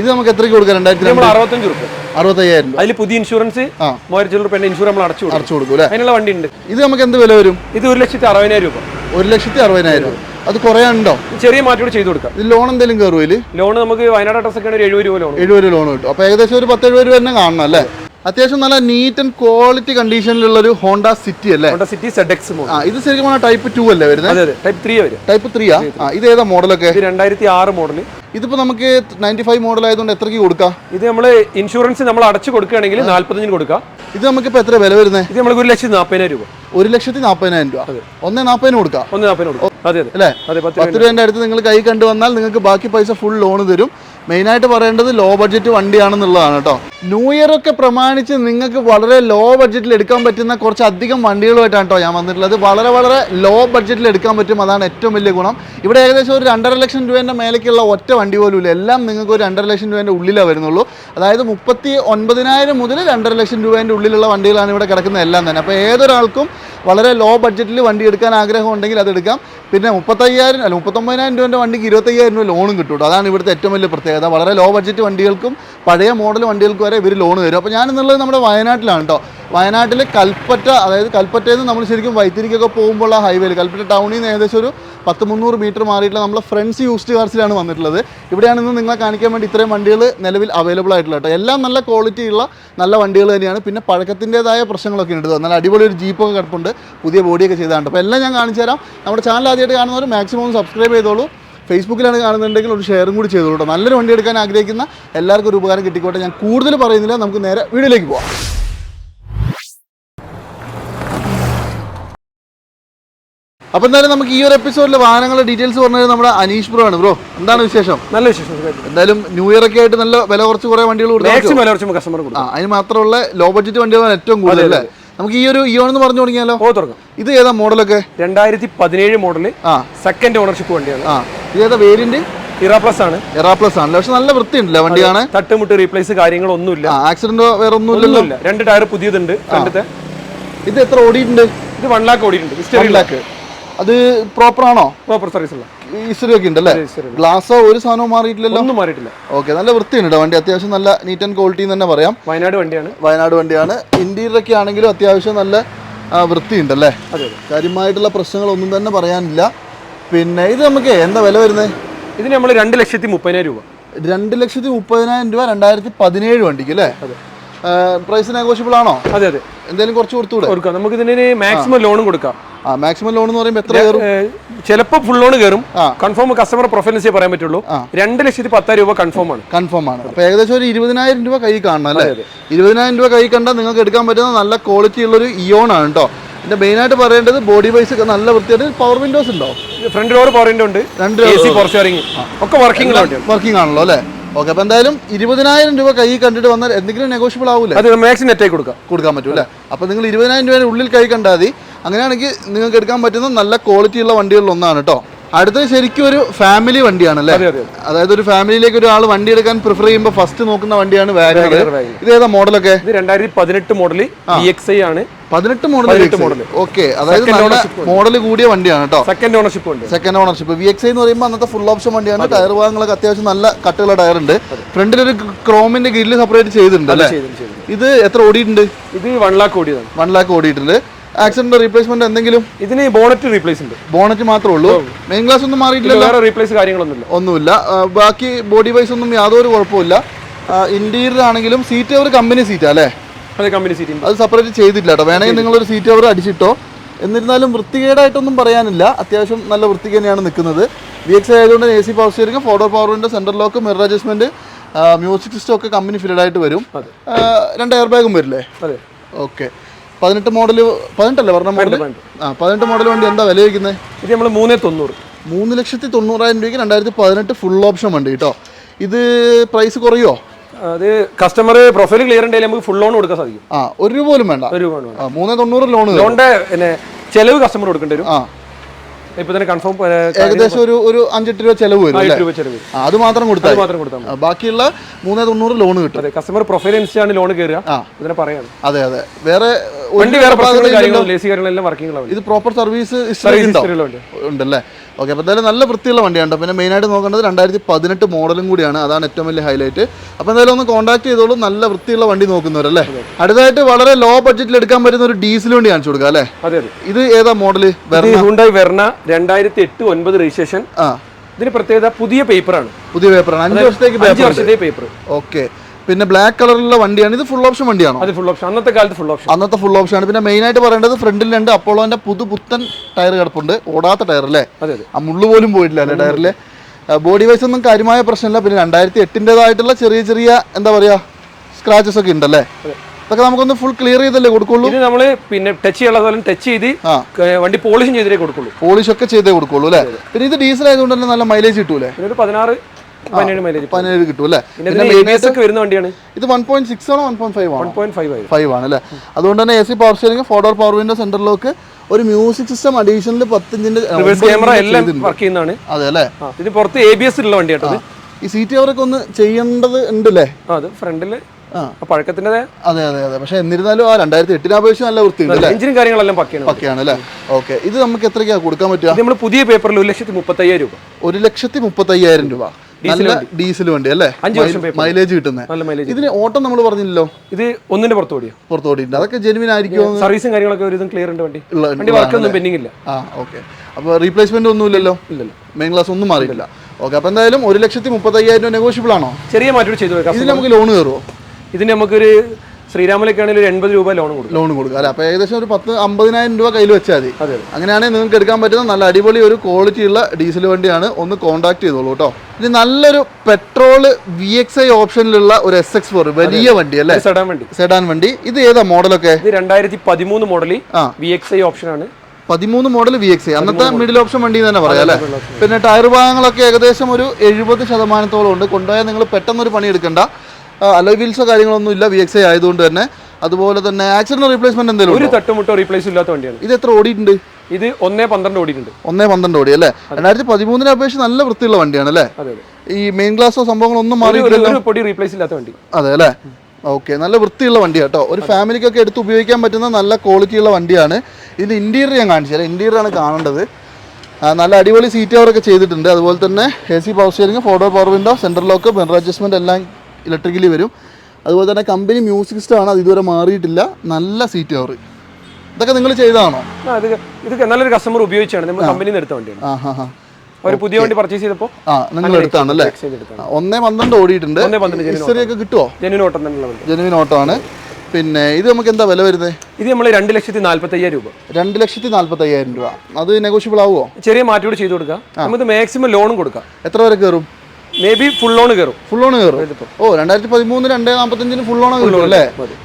ഇത് നമുക്ക് എത്രയ്ക്ക് കൊടുക്കാം? രണ്ടായിരത്തി അറുപത്തഞ്ച് റുപ്യ അറുപത്തയ്യായിരം രൂപ. അതിൽ പുതിയ ഇൻഷുറൻസ്. മൂവായിരത്തി റുപ്യ ഇൻഷുറൻസ് നമ്മൾ അടച്ചു അടച്ചു കൊടുക്കും അല്ലേ? അതിനുള്ള വണ്ടി ഉണ്ട് ഇത് നമുക്ക് എന്ത് വില വരും? ഇത് ഒരു ലക്ഷത്തി അറുപതിനായിരം രൂപ. ഒരു ലക്ഷത്തി അറുപതിനായിരം രൂപ. അത് കുറയാനുണ്ടോ? ചെറിയ മാറ്റോട് ചെയ്ത് കൊടുക്കാം. ഇത് ലോൺ എന്തെങ്കിലും കയറുമോ ഇതിൽ ലോൺ നമുക്ക് വയനാട് അഡ്രസ് ഒക്കെ ഒരു എഴുപത് രൂപ ലോൺ എഴുപത് രൂപ ലോൺ കിട്ടും. അപ്പോൾ ഏകദേശം ഒരു പത്ത് എഴുപത് രൂപ തന്നെ കാണണം അല്ലേ? അത്യാവശ്യം നല്ല നീറ്റ് ആൻഡ് ക്വാളിറ്റി കണ്ടീഷനിലുള്ള ഒരു ഹോണ്ട സിറ്റി അല്ലേ? ഹോണ്ട സിറ്റി സെഡെക്സ് ആ ഇത് ശരിക്കും പറഞ്ഞാൽ ടൈപ്പ് ടു അല്ലേ വരുന്നത് ടൈപ്പ് ത്രീ വരും ടൈപ്പ് ത്രീ ആ? ഇത് ഏതാ മോഡലൊക്കെ രണ്ടായിരത്തി ആറ് മോഡൽ ഇതിപ്പോ നമുക്ക് നയന്റി ഫൈവ് മോഡൽ ആയതുകൊണ്ട് എത്രക്ക് കൊടുക്കാം? ഇത് നമ്മൾ ഇൻഷുറൻസ് നമ്മൾ അടച്ചു കൊടുക്കുകയാണെങ്കിൽ നാല്പത്തഞ്ചിന് കൊടുക്കാം. ഇത് നമുക്ക് ഇപ്പൊ എത്ര വില വരുന്നത് ഇത് നമുക്ക് ഒരു ലക്ഷത്തി നാൽപ്പതിനായിരം രൂപ. ഒരു ലക്ഷത്തി നാൽപ്പതിനായിരം രൂപ. ഒന്നേ നാൽപ്പതിന് കൊടുക്കാം. ഒന്ന് നാൽപ്പതിന് കൊടുക്കാം. അതെ അതെ. അല്ലേ? പത്ത് പത്ത് രൂപേന്റെ അടുത്ത് നിങ്ങൾ കൈ കണ്ടു വന്നാൽ നിങ്ങൾക്ക് ബാക്കി പൈസ ഫുൾ ലോൺ തരും. മെയിനായിട്ട് പറയേണ്ടത് ലോ ബഡ്ജറ്റ് വണ്ടിയാണെന്നുള്ളതാണ് കേട്ടോ. ന്യൂ ഇയർ ഒക്കെ പ്രമാണിച്ച് നിങ്ങൾക്ക് വളരെ ലോ ബഡ്ജറ്റിൽ എടുക്കാൻ പറ്റുന്ന കുറച്ചധികം വണ്ടികളുമായിട്ടാണ് കേട്ടോ ഞാൻ വന്നിട്ടുള്ളത്. വളരെ വളരെ ലോ ബഡ്ജറ്റിൽ എടുക്കാൻ പറ്റും അതാണ് ഏറ്റവും വലിയ ഗുണം. ഇവിടെ ഏകദേശം ഒരു രണ്ടര ലക്ഷം രൂപേന്റെ മേലേക്കുള്ള ഒറ്റ വണ്ടി പോലും ഇല്ല. എല്ലാം നിങ്ങൾക്ക് ഒരു രണ്ടര ലക്ഷം രൂപേന്റെ ഉള്ളിലേ വരുന്നുള്ളൂ. അതായത് മുപ്പത്തി ഒൻപതിനായിരം മുതൽ രണ്ടര ലക്ഷം രൂപേന്റെ ഉള്ളിലുള്ള വണ്ടികളാണ് ഇവിടെ കിടക്കുന്ന എല്ലാം തന്നെ. അപ്പോൾ ഏതൊരാൾക്കും വളരെ ലോ ബഡ്ജറ്റിൽ വണ്ടി എടുക്കാൻ ആഗ്രഹം ഉണ്ടെങ്കിൽ അത് എടുക്കാം. പിന്നെ മുപ്പത്തയ്യായിരം അല്ല മുപ്പത്തൊമ്പതിനായിരം രൂപേന്റെ വണ്ടിക്ക് ഇരുപത്തയ്യായിരം രൂപ ലോണും കിട്ടും. അതാണ് ഇവിടുത്തെ ഏറ്റവും വലിയ പ്രത്യേകത. വളരെ ലോ ബഡ്ജറ്റ് വണ്ടികൾക്കും പഴയ മോഡൽ വണ്ടികൾക്കും വരെ ഇവർ ലോൺ തരും. അപ്പോൾ ഞാനെന്നുള്ളത് നമ്മുടെ വയനാട്ടിലാണ് കേട്ടോ വയനാട്ടിൽ കൽപ്പറ്റ അതായത് കൽപ്പറ്റയിൽ നിന്ന് നമ്മൾ ശരിക്കും വൈത്തിരിക്കൊക്കെ പോകുമ്പോൾ ആ ഹൈവേയിൽ കൽപ്പറ്റ ടൗണിൽ നിന്ന് ഏകദേശം ഒരു പത്ത് മുന്നൂറ് മീറ്റർ മാറിയിട്ടുള്ള നമ്മളെ ഫ്രണ്ട്സ് യൂസ്ഡ് കാർസിലാണ് വന്നിട്ടുള്ളത്. ഇവിടെയാണ് ഇന്ന് നിങ്ങളെ കാണിക്കാൻ വേണ്ടി ഇത്രയും വണ്ടികൾ നിലവിൽ അവൈലബിൾ ആയിട്ടുള്ള കേട്ടോ എല്ലാം നല്ല ക്വാളിറ്റി ഉള്ള നല്ല വണ്ടികൾ തന്നെയാണ്. പിന്നെ പഴക്കത്തിന്റെതായ പ്രശ്നങ്ങളൊക്കെ ഉണ്ട് നല്ല അടിപൊളി ഒരു ജീപ്പൊക്കെ കിടപ്പുണ്ട്. പുതിയ ബോഡിയൊക്കെ ചെയ്താണ്ട്. അപ്പോൾ എല്ലാം ഞാൻ കാണിച്ചു തരാം. നമ്മുടെ ചാനൽ ആദ്യമായിട്ട് കാണുന്നവർ മാക്സിമം സബ്സ്ക്രൈബ് ചെയ്തോളൂ. ഫേസ്ബുക്കിലാണ് കാണുന്നുണ്ടെങ്കിൽ ഒരു ഷെയറും കൂടി ചെയ്തു കേട്ടോ നല്ലൊരു വണ്ടി എടുക്കാൻ ആഗ്രഹിക്കുന്ന എല്ലാവർക്കും ഒരു ഉപകാരം കിട്ടിക്കോട്ടെ. ഞാൻ കൂടുതൽ പറയുന്നില്ല. നമുക്ക് നേരെ വീഡിയോയിലേക്ക് പോവാം. അപ്പൊ എന്തായാലും നമുക്ക് ഈ ഒരു എപ്പിസോഡിലെ വാഹനങ്ങളുടെ ഡീറ്റെയിൽസ് പറഞ്ഞത് നമ്മുടെ അനീഷ് ബ്രോ ആണ്. ബ്രോ എന്താണ് വിശേഷം? നല്ല വിശേഷം എന്തായാലും ന്യൂ ഇയർ ഒക്കെ ആയിട്ട് നല്ല വില കുറച്ച് കുറെ വണ്ടികൾ കൊടുക്കും. അതിന് മാത്രമുള്ള ലോ ബഡ്ജറ്റ് വണ്ടികളാണ് ഏറ്റവും കൂടുതൽ അല്ലേ? നമുക്ക് ഈ ഒരു ഇയോൺ എന്ന് പറഞ്ഞു തുടങ്ങിയാലോ? ഓ തുറക്കാം ഇത് ഏതാ മോഡലൊക്കെ? രണ്ടായിരത്തി പതിനേഴ് മോഡൽ ആ. സെക്കൻഡ് ഓണർഷിപ്പ് വണ്ടിയാണ്. ആ. ഇത് ഏതാ വേരിയന്റ് ഇറാ പ്ലസ് ആണ്. എറാ പ്ലസ് ആണ്. പക്ഷെ നല്ല വൃത്തിയുണ്ടല്ലേ വണ്ടിയാണ്? തട്ടുമുട്ട് റീപ്ലേസ് കാര്യങ്ങളൊന്നുമില്ല. ആക്സിഡന്റോ വേറെ ഒന്നുമില്ല. രണ്ട് ടയർ പുതിയതുണ്ട് ഫ്രണ്ടത്തെ. ഇത് എത്ര ഓടിയിട്ടുണ്ട്? ഇത് വൺ ലാക്ക് ഓടിയിട്ടുണ്ട്. ലാക്ക് അത് പ്രോപ്പർ ആണോ? പ്രോപ്പർ സർവീസ് ഉള്ള. ഹിസ്റ്ററി ഒക്കെ ഉണ്ടല്ലേ history ഗ്ലാസോ ഒരു സാധനവും മാറിയിട്ടില്ലല്ലോ? ഒന്നും മാറിയിട്ടില്ല. ഓക്കെ നല്ല വൃത്തിയുണ്ട് കേട്ടോ വണ്ടി അത്യാവശ്യം നല്ല നീറ്റ് ആൻഡ് ക്വാളിറ്റി എന്ന് തന്നെ പറയാം. വയനാട് വണ്ടിയാണ്. വയനാട് വണ്ടിയാണ്. ഇന്റീരിയർ ഒക്കെ ആണെങ്കിലും അത്യാവശ്യം നല്ല വൃത്തിയുണ്ട് വൃത്തിയുണ്ടല്ലേ? കാര്യമായിട്ടുള്ള കാര്യമായിട്ടുള്ള പ്രശ്നങ്ങളൊന്നും തന്നെ പറയാനില്ല. പിന്നെ ഇത് നമുക്ക് എന്താ വില വരുന്നത് ഇതിന് നമ്മൾ രണ്ട് ലക്ഷത്തി മുപ്പതിനായിരം രൂപ. രണ്ട് ലക്ഷത്തി മുപ്പതിനായിരം രൂപ രണ്ടായിരത്തി പതിനേഴ് വണ്ടിക്ക് അല്ലേ? പ്രൈസ് നെഗോഷ്യബിൾ ആണോ? അതെ അതെ. എന്തെങ്കിലും കുറച്ച് കൊടുത്തുകൂടെ കൊടുക്കാം. നമുക്ക് ഇതിന് മാക്സിമം ലോണും കൊടുക്കാം. മാക്സിമം ലോൺ എന്ന് പറയുമ്പോൾ എത്ര കയറും? ചിലപ്പോൾ ഫുൾ ലോൺ കയറും. കൺഫേം കസ്റ്റമർ പ്രൊഫൈലൻസേ പറയാൻ പറ്റുള്ളൂ. രണ്ട് ലക്ഷത്തി പത്തായിരം രൂപ കൺഫേം ആണ്. കൺഫേം ആണ്. അപ്പോൾ ഏകദേശം ഒരു ഇരുപതിനായിരം രൂപ കൈ കാണണം അല്ലേ. ഇരുപതിനായിരം രൂപ കൈ കണ്ടാൽ നിങ്ങൾക്ക് എടുക്കാൻ പറ്റുന്ന നല്ല ക്വാളിറ്റി ഉള്ളൊരു ഇയോൺ ആണ് കേട്ടോ പിന്നെ മെയിനായിട്ട് പറയേണ്ടത് ബോഡി വൈസ് ഒക്കെ നല്ല വൃത്തിയായിട്ട് പവർ വിൻഡോസ് ഉണ്ടോ? ഫ്രണ്ട് ഡോർ പവർ വിൻഡോ ഉണ്ട്. രണ്ട് ഒക്കെ വർക്കിംഗ് വർക്കിംഗ് ആണല്ലോ അല്ലേ? ഓക്കെ അപ്പോൾ എന്തായാലും ഇരുപതിനായിരം രൂപ കൈ കണ്ടിട്ട് വന്നാൽ എന്തെങ്കിലും നെഗോഷ്യബിൾ ആവില്ല അത് മാക്സിമം നെറ്റായി കൊടുക്കാം. കൊടുക്കാൻ പറ്റും അല്ലേ അപ്പോൾ നിങ്ങൾ ഇരുപതിനായിരം രൂപയുടെ ഉള്ളിൽ കൈ കണ്ടാൽ മതി. അങ്ങനെയാണെങ്കിൽ നിങ്ങൾക്ക് എടുക്കാൻ പറ്റുന്ന നല്ല ക്വാളിറ്റി ഉള്ള വണ്ടികളിൽ ഒന്നാണ് കേട്ടോ അടുത്തത് ശരിക്കും ഒരു ഫാമിലി വണ്ടിയാണ് അല്ലേ അതെ അതെ അതായത് ഒരു ഫാമിലിയിലേക്ക് ഒരാൾ വണ്ടി എടുക്കാൻ പ്രിഫർ ചെയ്യുമ്പോൾ ഫസ്റ്റ് നോക്കുന്ന വണ്ടിയാണ് വാഗണർ. ഇത് ഏതാ മോഡലൊക്കെ ഇത് രണ്ടായിരത്തി പതിനെട്ട് എക്സ് ഐ ആണ്. പതിനെട്ട് മോഡൽ model. ഓക്കെ അതായത് നല്ല മോഡൽ കൂടിയ വണ്ടിയാണ് കേട്ടോ സെക്കൻഡ് ഓണർഷിപ്പ് ഉണ്ട്. സെക്കൻഡ് ഓണർഷിപ്പ് വി എക്സ് എന്ന് പറയുമ്പോൾ അന്നത്തെ ഫുൾ ഓപ്ഷൻ വണ്ടിയാണ്. ടയർ ഭാഗങ്ങളൊക്കെ അത്യാവശ്യം നല്ല കട്ടുള്ള ടയർ ഉണ്ട്. ഫ്രണ്ടിൽ ഒരു ക്രോമിന്റെ ഗ്രില്ല് സെപ്പറേറ്റ് ചെയ്തിട്ടുണ്ട് അല്ലേ? ഇത് എത്ര ഓടിയിട്ടുണ്ട്? ഇത് വൺ ലാക്ക് ഓടിയതാണ്. വൺ ലാക്ക് ഓടിയിട്ടുണ്ട്. ആക്സിഡന്റ് റീപ്ലേസ്മെന്റ് എന്തെങ്കിലും? ഇതിന് ബോണറ്റ് റീപ്ലേസ് ഉണ്ട്. ബോണറ്റ് മാത്രമേ ഉള്ളൂ. മെയിൻ ഗ്ലാസ് ഒന്നും മാറിയിട്ടില്ല വേറെ റീപ്ലേസ് കാര്യങ്ങളൊന്നുമില്ല. ഒന്നുമില്ല. ബാക്കി ബോഡി വൈസ് ഒന്നും യാതൊരു കുഴപ്പമില്ല ഇന്റീരിയർ ആണെങ്കിലും സീറ്റ് കവർ കമ്പനി സീറ്റാ അല്ലേ? അതെ കമ്പനി സീറ്റ് അത് സെപ്പറേറ്റ് ചെയ്തിട്ടില്ല കേട്ടോ. വേണമെങ്കിൽ നിങ്ങളൊരു സീറ്റ് അവർ അടിച്ചിട്ടോ. എന്നിരുന്നാലും വൃത്തികേടായിട്ടൊന്നും പറയാനില്ല. അത്യാവശ്യം നല്ല വൃത്തിക്ക് തന്നെയാണ് നിൽക്കുന്നത്. വി എക്സ് ആയതുകൊണ്ട് A C power steering four door പവറിന്റെ central lock mirror adjustment music system ഒക്കെ കമ്പനി ഫിറ്റഡ് ആയിട്ട് വരും. രണ്ട് എയർ ബാഗും വരില്ലേ? അതെ. ഓക്കെ പതിനെട്ട് മോഡൽ പതിനെട്ടല്ലേ പറഞ്ഞ മോഡൽ ആ പതിനെട്ട് മോഡൽ വണ്ടി എന്താ വില വയ്ക്കുന്നത് ഇത് നമ്മൾ മൂന്നേ തൊണ്ണൂറ്. മൂന്ന് ലക്ഷത്തി തൊണ്ണൂറായിരം രൂപയ്ക്ക് രണ്ടായിരത്തി പതിനെട്ട് ഫുൾ ഓപ്ഷൻ വണ്ടി കേട്ടോ ഇത് പ്രൈസ് കുറയുമോ അത് കസ്റ്റമർ പ്രൊഫൈൽ ക്ലിയർ ഉണ്ടെങ്കിൽ നമുക്ക് ഫുൾ ലോൺ കൊടുക്കാൻ സാധിക്കും. ആ ഒരു രൂപ പോലും വേണ്ട. ഒരു രൂപ മൂന്നേ തൊണ്ണൂറ് ലോൺ ലോണിന്റെ പിന്നെ ചെലവ് കസ്റ്റമർ കൊടുക്കേണ്ടി വരും. ആ. ഇപ്പൊ തന്നെ കൺഫേം ഏകദേശം ഒരു ഒരു അഞ്ചെട്ട് രൂപ ചെലവ് വരും ചെലവ് അത് മാത്രം കൊടുത്താൽ മാത്രം കൊടുത്താൽ ബാക്കിയുള്ള മൂന്നേ തൊണ്ണൂറ് ലോൺ കിട്ടും. അതെ കസ്റ്റമർ പ്രൊഫൈൽ അനുസരിച്ചാണ് ലോൺ കയറുക. ഇതിനെ പറയാം. അതെ അതെ. വേറെ വണ്ടി വേറെ ഇത് പ്രോപ്പർ സർവീസ് സർവീസ് ഉണ്ടോ ഉണ്ടല്ലേ? ഓക്കെ അപ്പോൾ എന്തായാലും നല്ല വൃത്തിയുള്ള വണ്ടിയാണ്. പിന്നെ മെയിനായിട്ട് നോക്കേണ്ടത് രണ്ടായിരത്തി പതിനെട്ട് മോഡലും കൂടിയാണ്. അതാണ് ഏറ്റവും വലിയ ഹൈലൈറ്റ് അപ്പോൾ എന്തായാലും ഒന്ന് കോൺടാക്ട് ചെയ്തോളൂ. നല്ല വൃത്തിയുള്ള വണ്ടി നോക്കുന്നവരല്ലേ? അടുത്തായിട്ട് വളരെ ലോ ബഡ്ജറ്റിൽ എടുക്കാൻ പറ്റുന്ന ഒരു ഡീസൽ വണ്ടി കാണിച്ചു കൊടുക്കുക അല്ലേ? അതെ ഇത് ഏതാ മോഡൽ ഹുണ്ടായി വെർണ രണ്ടായിരത്തി എട്ട് ഒൻപത് രജിസ്ട്രേഷൻ ആ. ഇതിന് പ്രത്യേകത പുതിയ പേപ്പറാണ് പുതിയ പേപ്പറാണ് അഞ്ച് വർഷത്തേക്ക് അഞ്ച് വർഷത്തെ പേപ്പർ ഓക്കെ പിന്നെ ബ്ലാക്ക് കളറിലുള്ള വണ്ടിയാണ്. ഇത് ഫുൾ ഓപ്ഷൻ വണ്ടിയാണോ? അത് ഫുൾ ഓപ്ഷൻ അന്നത്തെ കാലത്ത് ഫുൾ ഓപ്ഷൻ അന്നത്തെ ഫുൾ ഓപ്ഷൻ ആണ്. പിന്നെ മെയിൻ ആയിട്ട് പറയേണ്ടത് ഫ്രണ്ടിൽ രണ്ട് അപ്പോളോന്റെ പുതു പുത്തൻ ടയർ കിടപ്പുണ്ട്. ഓടാത്ത ടയർ അല്ലേ? ആ മുള്ളു പോലും പോയിട്ടില്ല അല്ലേ ടയറിൽ ബോഡി വൈസ് ഒന്നും കാര്യമായ പ്രശ്നമില്ല. പിന്നെ രണ്ടായിരത്തി എട്ടിന്റെതായിട്ടുള്ള ചെറിയ ചെറിയ എന്താ പറയാ സ്ക്രാച്ചസ് ഒക്കെ ഉണ്ടല്ലേ? ഇതൊക്കെ നമുക്കൊന്ന് ഫുൾ ക്ലിയർ ചെയ്തല്ലേ കൊടുക്കുള്ളൂ? ഇത് നമ്മൾ പിന്നെ ടച്ച് ചെയ്യാനുള്ള ടച്ച് ചെയ്ത് വണ്ടി പോളിഷും ചെയ്തേ കൊടുക്കുള്ളൂ. പോളിഷ് ഒക്കെ ചെയ്തേ കൊടുക്കുള്ളൂ അല്ലേ? പിന്നെ ഇത് ഡീസൽ ആയതുകൊണ്ട് തന്നെ നല്ല മൈലേജ് കിട്ടൂലേ? ഒരു പതിനാറ് പതിനേഴ് കിട്ടും. അല്ലേ? വരുന്ന വണ്ടിയാണ്. ഇത് വൺ പോയിന്റ് സിക്സ് ആണോ വൺ പോയിന്റ് ഫൈവ് ആണോ? ഫൈവ് ആണ് അല്ലേ? അതുകൊണ്ട് തന്നെ A C power steering four door power window സെന്ററിലേക്ക് ഒരു മ്യൂസിക് സിസ്റ്റം അഡീഷണൽ പത്തിഞ്ചിന്റെ ക്യാമറ എല്ലാം വർക്ക് ചെയ്യുന്നതാണ്. അതെ അല്ലേ? ആ, ഇത് പുറത്ത് എ ബി എസ് ഉള്ള വണ്ടിയാട്ടോ ഈ സീറ്റ് കവറൊക്കെ ഒന്ന് ചെയ്യേണ്ടത് ഉണ്ടല്ലേ? അത് ഫ്രണ്ടിൽ. പഴക്കത്തിന്റെ അതെ അതെ അതെ. പക്ഷെ എന്നിരുന്നാലും ആ രണ്ടായിരത്തി എട്ടിനെ അപേക്ഷിച്ച് നല്ല വൃത്തിയുണ്ട് എഞ്ചിനും കാര്യങ്ങളെല്ലാം പക്കയാണ്. പക്കയാണ് അല്ലേ? ഓക്കെ. ഇത് നമുക്ക് എത്രയ്ക്കാണ് കൊടുക്കാൻ പറ്റുക? നമ്മൾ പുതിയ പേപ്പറിൽ ഒരു ലക്ഷത്തി മുപ്പത്തയ്യായിരം രൂപ. ഒരു ലക്ഷത്തി മുപ്പത്തയ്യായിരം രൂപ. നല്ല ഡീസൽ വണ്ടി. അല്ലേ? അഞ്ച് വർഷം മൈലേജ് കിട്ടുന്നത് നല്ല മൈലേജ് ഇതിന് ഓട്ടം നമ്മൾ പറഞ്ഞില്ലല്ലോ. ഇത് ഒന്നിന്റെ പുറത്ത് ഓടിയോ? പുറത്ത് ഓടിയിട്ടുണ്ട്. അതൊക്കെ ജെനുവിൻ ആയിരിക്കും സർവീസും കാര്യങ്ങളൊക്കെ ഒരു ക്ലിയർ ഉണ്ട് വണ്ടി. വണ്ടി വർക്ക് ഒന്നും പെൻഡിങ് ഇല്ല. ആ ഓക്കെ അപ്പോൾ റീപ്ലേസ്മെന്റ് ഒന്നും ഇല്ലല്ലോ? ഇല്ലല്ലോ മെയിൻ ക്ലാസ് ഒന്നും മാറിയില്ല ഓക്കെ അപ്പോൾ എന്തായാലും ഒരു ലക്ഷത്തി മുപ്പത്തയ്യായിരം രൂപ നെഗോഷ്യബിൾ ആണോ? ചെറിയ മാറ്റം ചെയ്തു വെക്കാം. ഇതിന് നമുക്ക് ലോൺ കയറുമോ ഇതിന് നമുക്കൊരു ശ്രീരാമലൊക്കെ ആണെങ്കിൽ ഒരു എൺപത് രൂപ ലോൺ കൊടുക്കും. ലോൺ കൊടുക്കുക അല്ല അപ്പോൾ ഏകദേശം ഒരു പത്ത് അമ്പതിനായിരം രൂപ കയ്യിൽ വെച്ചാൽ മതി. അതെ അങ്ങനെയാണെങ്കിൽ നിങ്ങൾക്ക് എടുക്കാൻ പറ്റുന്ന നല്ല അടിപൊളി ഒരു ക്വാളിറ്റി ഉള്ള ഡീസൽ വണ്ടിയാണ് ഒന്ന് കോൺടാക്ട് ചെയ്തോളൂ കേട്ടോ. ഇനി നല്ലൊരു പെട്രോൾ വി എക്സ് ഐ ഓപ്ഷനിലുള്ള ഒരു എസ് എക്സ് ഫോർ വലിയ വണ്ടി അല്ലേ? സെഡാൻ വണ്ടി. സെഡാൻ വണ്ടി. ഇത് ഏതാ മോഡലൊക്കെ ഇത് രണ്ടായിരത്തി പതിമൂന്ന് മോഡലിൽ ആ. വി എക്സ് ഐ ഓപ്ഷൻ ആണ്. പതിമൂന്ന് മോഡൽ വി എക്സ് ഐ അന്നത്തെ മിഡിൽ ഓപ്ഷൻ വണ്ടി എന്ന് തന്നെ പറയാം അല്ലേ? പിന്നെ ടയർ ഭാഗങ്ങളൊക്കെ ഏകദേശം ഒരു എഴുപത് ശതമാനത്തോളം ഉണ്ട്. കൊണ്ടുപോയാൽ നിങ്ങൾ പെട്ടെന്നൊരു പണി എടുക്കണ്ട. അലോയ് വീൽസോ കാര്യങ്ങളൊന്നും ഇല്ല വി എക്സ് ഐ ആയതുകൊണ്ട് തന്നെ. അതുപോലെ തന്നെ ആക്സിഡന്റ് റീപ്ലേസ്മെന്റ് എന്തെങ്കിലും ഒരു തട്ടുമുട്ടോ റീപ്ലേസ് ഇല്ലാത്ത വണ്ടിയാണ്. ഇത് എത്ര ഓടിയിട്ടുണ്ട്? ഇത് ഒന്നേ പന്ത്രണ്ട് ഓടിയിട്ടുണ്ട്. ഒന്നേ പന്ത്രണ്ട് ഓടി അല്ലേ? രണ്ടായിരത്തി പതിമൂന്നിനെ അപേക്ഷിച്ച് നല്ല വൃത്തിയുള്ള വണ്ടിയാണ് അല്ലേ? ഈ മെയിൻ ഗ്ലാസോ സംഭവങ്ങളൊന്നും മാറി പൊടി റീപ്ലേസ് ഇല്ലാത്ത വണ്ടി. അതെ അല്ലേ? ഓക്കെ നല്ല വൃത്തിയുള്ള വണ്ടി കേട്ടോ ഒരു ഫാമിലിക്കൊക്കെ എടുത്ത് ഉപയോഗിക്കാൻ പറ്റുന്ന നല്ല ക്വാളിറ്റിയുള്ള വണ്ടിയാണ്. ഇതിന്റെ ഇന്റീരിയർ ഞാൻ കാണിച്ചു തരാം. ഇന്റീരിയർ ആണ് കാണേണ്ടത്. നല്ല അടിപൊളി സീറ്റ് കവറൊക്കെ ചെയ്തിട്ടുണ്ട്. അതുപോലെ തന്നെ A C power steering four door power window central lock ബെൻഡർ adjustment എല്ലാം ഇലക്ട്രിക്കലി വരും. അതുപോലെ തന്നെ കമ്പനി മ്യൂസിക് സിസ്റ്റം ആണ് അത് ഇതുവരെ മാറിയിട്ടില്ല. നല്ല സീറ്റ് കവർ ഇതൊക്കെ നിങ്ങൾ ചെയ്തതാണോ? ഇത് നല്ലൊരു കസ്റ്റമർ ഉപയോഗിച്ചാണ്. നമ്മൾ കമ്പനിയിൽ നിന്ന് എടുത്ത വണ്ടിയാണ്. ഒരു പുതിയ വണ്ടി പർച്ചേസ് ചെയ്തപ്പോൾ ആ നിങ്ങൾ എടുത്താണ് അല്ലേ? ഒന്നേ പന്ത്രണ്ട് ഓടിയിട്ടുണ്ട്. ഒക്കെ കിട്ടുമോ ജെനുവിൻ ഓട്ടം തന്നെയുള്ള വണ്ടി. ജെനുവിൻ ഓട്ടോ ആണ്. പിന്നെ ഇത് നമുക്ക് എന്താ വില വരുന്നത് ഇത് നമ്മൾ രണ്ട് ലക്ഷത്തി നാല്പത്തി അയ്യായിരം രൂപ. രണ്ട് ലക്ഷത്തി നാല്പത്തി അയ്യായിരം രൂപ. അത് നെഗോഷ്യബിൾ ആവുമോ ചെറിയ മാറ്റോട് ചെയ്ത് കൊടുക്കാം. നമുക്ക് മാക്സിമം ലോണും കൊടുക്കാം. എത്ര വരെ കയറും? മേ ബി ഫുൾ ഓൺ കയറും ഫുൾ ഓൺ കയറും ഓ രണ്ടായിരത്തി പതിമൂന്ന് രണ്ട് നാൽപ്പത്തഞ്ചിന് ഫുൾ ഓൺ കയറും അല്ലേ?